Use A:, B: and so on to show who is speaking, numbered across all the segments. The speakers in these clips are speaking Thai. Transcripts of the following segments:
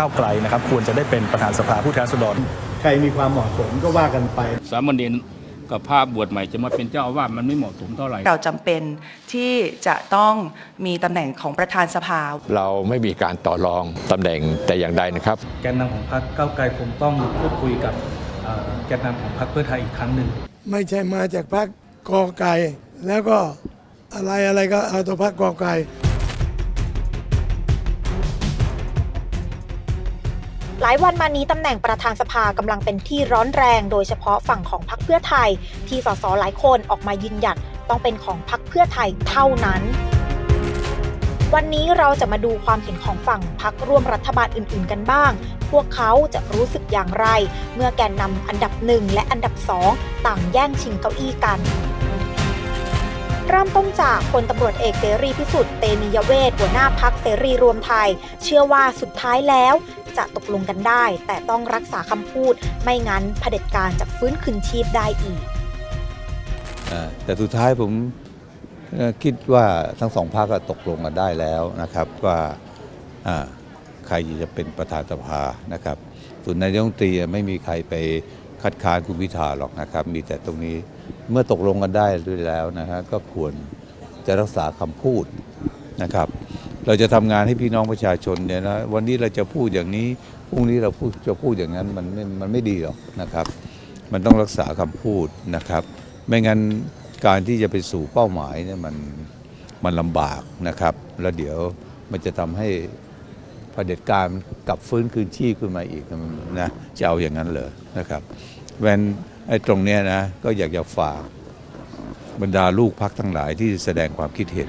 A: ก้าวไกลนะครับควรจะได้เป็นประธานสภาผู้แทนราษฎร
B: ใครมีความเหมาะสมก็ว่ากันไป
C: สามเณรกับภาพบวชใหม่จะมาเป็นเจ้าอาวาสมันไม่เหมาะสมเท่าไหร่
D: เราจำเป็นที่จะต้องมีตำแหน่งของประธานสภา
E: เราไม่มีการต่อรองตำแหน่งแต่อย่างใดนะครับ
A: แกนนำของพรรคก้าวไกลคงต้องพูดคุยกับเอ่อแกนนำของพรรคเพื่อไทยอีกครั้งหนึ่ง
F: ไม่ใช่มาจากพรรคกอไก่แล้วก็อะไรอะไรก็เอาตัวพรรคกอไก่
G: หลายวันมานี้ตำแหน่งประธานสภากำลังเป็นที่ร้อนแรง โดยเฉพาะฝั่งของพรรคเพื่อไทย ที่สสหลายคนออกมายืนหยัดต้องเป็นของพรรคเพื่อไทยเท่านั้นวันนี้เราจะมาดูความเห็นของฝั่งพรรคร่วมรัฐบาลอื่นๆกันบ้าง พวกเขาจะรู้สึกอย่างไร เมื่อแกนนำอันดับหนึ่งและอันดับสองต่างแย่งชิงเก้าอี้กัน เริ่มต้นจากพลตำรวจเอกเสรีพิสุทธิ์เตมียเวทหัวหน้าพักเสรีรวมไทย เชื่อว่าสุดท้ายแล้ว จะตกลงกันได้ แต่ต้องรักษาคำพูด ไม่งั้นเผด็จการจะฟื้นคืนชีพได้อีก
H: แต่สุดท้ายผมคิดว่าทั้งสองพรรคก็ตกลงกันได้แล้วนะครับว่าอ่าใครจะเป็นประธานสภานะครับส่วนนายกรัฐมนตรีไม่มีใครไปคัดค้านคุณพิธาหรอกนะครับ มีแต่ตรงนี้ เมื่อตกลงกันได้ด้วยแล้วนะฮะก็ควรจะรักษาคำพูดนะครับ เราจะทำงานให้พี่น้องประชาชนเนี่ยนะวันนี้เราจะพูดอย่างนี้พรุ่งนี้เราพูดจะพูดอย่างนั้นมันไม่มันไม่ดีหรอกนะครับ มันต้องรักษาคำพูดนะครับ ไม่งั้นการที่จะไปสู่เป้าหมายเนี่ยมันมันลำบากนะครับ แล้วเดี๋ยวมันจะทำให้เผด็จการกลับฟื้นคืนชีพขึ้นมาอีกนะจะเอาอย่างนั้นเลยนะครับแวน ไอ้ตรงเนี้ยนะก็อยากจะฝากบรรดาลูกพักทั้งหลายที่แสดงความคิดเห็น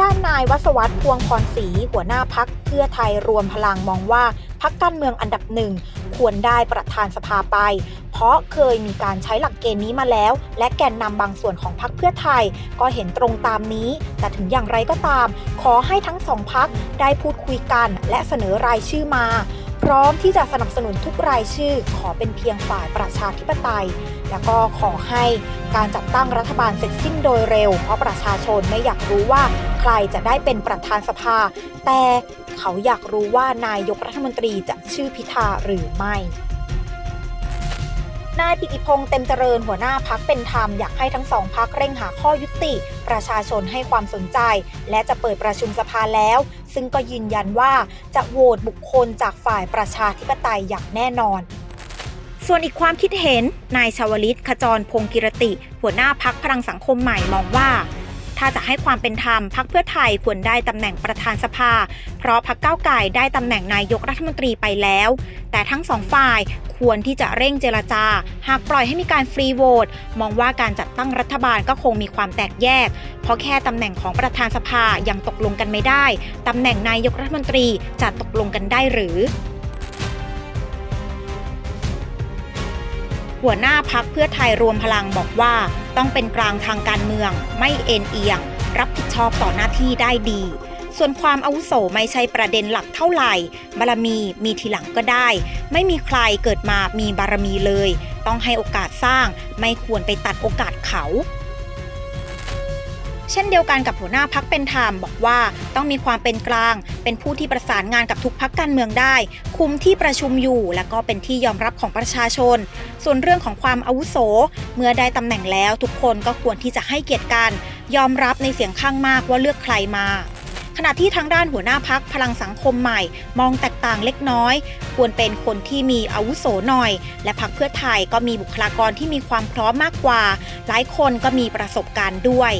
G: ด้านนายวัศวัตรพวงพรศรีหัวหน้าพักเพื่อไทยรวมพลังมองว่าพักการเมืองอันดับหนึ่งควรได้ประธานสภาไป เพราะเคยมีการใช้หลักเกณฑ์นี้มาแล้ว และแกนนำบางส่วนของพักเพื่อไทย ก็เห็นตรงตามนี้ แต่ถึงอย่างไรก็ตาม ขอให้ทั้งสองพักได้พูดคุยกัน และเสนอรายชื่อมา ร้อมที่จะสนับสนุนทุกรายชื่อ ขอเป็นเพียงฝ่ายประชาธิปไตย แล้วก็ขอให้การจัดตั้งรัฐบาลเสร็จสิ้นโดยเร็ว เพราะประชาชนไม่อยากรู้ว่าใครจะได้เป็นประธานสภา แต่เขาอยากรู้ว่านายกรัฐมนตรีจะชื่อพิธาหรือไม่ นายปิติพงษ์เต็มเจริญหัวหน้าพักเป็นธรรมอยากให้ทั้งสองพักเร่งหาข้อยุติ ประชาชนให้ความสนใจ และจะเปิดประชุมสภาแล้ว ซึ่งก็ยืนยันว่าจะโหวตบุคคลจากฝ่ายประชาธิปไตยอย่างแน่นอนส่วนอีกความคิดเห็น นายชาวลิตขจรพงศ์กิรติ หัวหน้าพักพลังสังคมใหม่มองว่า ถ้าจะให้ความเป็นธรรมพักเพื่อไทยควรได้ตำแหน่งประธานสภา เพราะพักเก้าไก่ได้ตำแหน่งนายกรัฐมนตรีไปแล้ว แต่ทั้งสองฝ่ายควรที่จะเร่งเจรจา หากปล่อยให้มีการฟรีโหวตมองว่าการจัดตั้งรัฐบาลก็คงมีความแตกแยก เพราะแค่ตำแหน่งของประธานสภายังตกลงกันไม่ได้ตำแหน่งนายกรัฐมนตรีจะตกลงกันได้หรือหัวหน้าพักเพื่อไทยรวมพลังบอกว่า ต้องเป็นกลางทางการเมือง ไม่เอ็นเอียง รับผิดชอบต่อหน้าที่ได้ดี ส่วนความอาวุโสไม่ใช่ประเด็นหลักเท่าไหร่ บารมีมีทีหลังก็ได้ ไม่มีใครเกิดมามีบารมีเลย ต้องให้โอกาสสร้าง ไม่ควรไปตัดโอกาสเขา เช่นเดียวกันกับหัวหน้าพักเป็นธรรมบอกว่าต้องมีความเป็นกลาง เป็นผู้ที่ประสานงานกับทุกพักการเมืองได้ คุมที่ประชุมอยู่ และก็เป็นที่ยอมรับของประชาชน ส่วนเรื่องของความอาวุโส เมื่อได้ตำแหน่งแล้วทุกคนก็ควรที่จะให้เกียรติกันยอมรับในเสียงข้างมากว่าเลือกใครมาขณะที่ทางด้านหัวหน้าพักพลังสังคมใหม่ มองแตกต่างเล็กน้อย ควรเป็นคนที่มีอาวุโสหน่อย และพักเพื่อไทยก็มีบุคลากรที่มีความพร้อมมากกว่า หลายคนก็มีประสบการณ์ด้วย